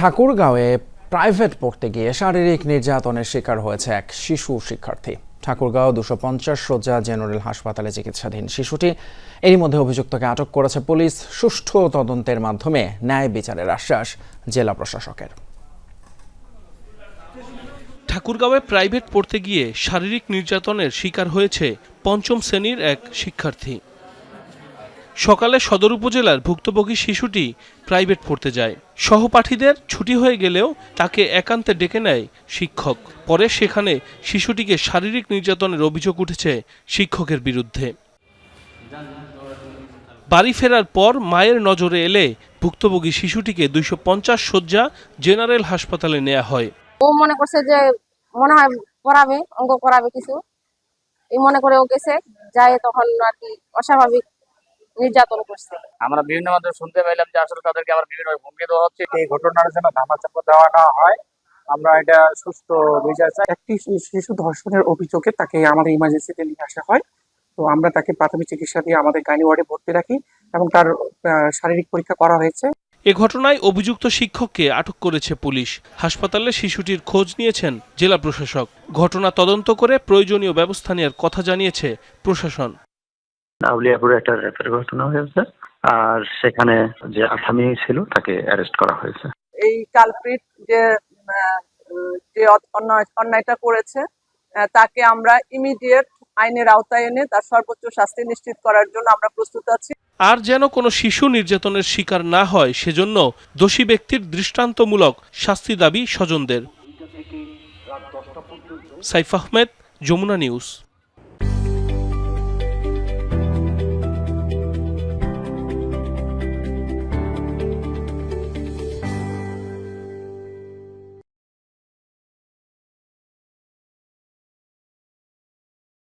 ঠাকুরগাঁওয়ে private পড়তে গিয়ে শারীরিক নির্যাতনের শিকার হয়েছে এক শিশু শিক্ষার্থী। ঠাকুরগাঁও দুশো পঞ্চাশ শয্যা জেনারেল হাসপাতালে চিকিৎসাধীন শিশুটি। এরই মধ্যে অভিযুক্তকে আটক করেছে পুলিশ। সুষ্ঠু তদন্তের মাধ্যমে ন্যায় বিচারের আশ্বাস জেলা প্রশাসকের। ঠাকুরগাঁওয়ে প্রাইভেট পড়তে গিয়ে শারীরিক নির্যাতনের শিকার হয়েছে পঞ্চম শ্রেণির এক শিক্ষার্থী। সকালে সদর উপজেলার ভুক্তভোগী শিশুটি প্রাইভেট পড়তে যায়। সহপাঠীদের ছুটি হয়ে গেলেও তাকে একান্তে ডেকে নেয় শিক্ষক। পরে সেখানে শিশুটিকে শারীরিক নির্যাতনের অভিযোগ উঠেছে শিক্ষকের বিরুদ্ধে। বাড়ি ফেরার পর মায়ের নজরে এলে ভুক্তভোগী শিশুটিকে দুইশো পঞ্চাশ শয্যা জেনারেল হাসপাতালে নেওয়া হয়। ও মনে করছে যে মনে হয় করাবে অঙ্ক করাবে কিছু। এই মনে করে ও গেছে, যায় তখন আর কি অস্বাভাবিক নির্যাতন করছে। আমরা বিভিন্ন মাধ্যমে শুনতে পাইলাম যে আসলে তাদেরকে আবার বিভিন্ন হুমকি দেওয়া হচ্ছে। এই ঘটনার জন্য ধামাচাপা দেওয়া না হয়। আমরা এটা সুস্থ বিচার চাই। একটি শিশু ধর্ষণের অভিযোগে তাকে আমাদের ইমার্জেন্সিতে নিয়ে আসা হয়। তো আমরা তাকে প্রাথমিক চিকিৎসা দিয়ে আমাদের গাইনি ওয়ার্ডে ভর্তি রাখি এবং তার আহ, শারীরিক পরীক্ষা করা হয়েছে। এ ঘটনায় অভিযুক্ত শিক্ষককে আটক করেছে পুলিশ। হাসপাতালে শিশুটির খোঁজ নিয়েছেন জেলা প্রশাসক। ঘটনা তদন্ত করে প্রয়োজনীয় ব্যবস্থা নেওয়ার কথা জানিয়েছে প্রশাসন। আউলিয়াপুরে একটা র্যাপের ঘটনা হয়েছে আর সেখানে যে আসামি ছিল তাকে অ্যারেস্ট করা হয়েছে। এই কালপ্রিট যে আহ, যে অন্যায়টা করেছে আহ, তাকে আমরা ইমিডিয়েট আইনের আওতায় এনে তার সর্বোচ্চ শাস্তি নিশ্চিত করার জন্য আমরা প্রস্তুত আছি। আর যেন কোনো শিশু নির্যাতনের শিকার না হয় সেজন্য দোষী ব্যক্তির দৃষ্টান্তমূলক শাস্তি দাবি স্বজনদের। সাইফ আহমেদ যমুনা নিউজ।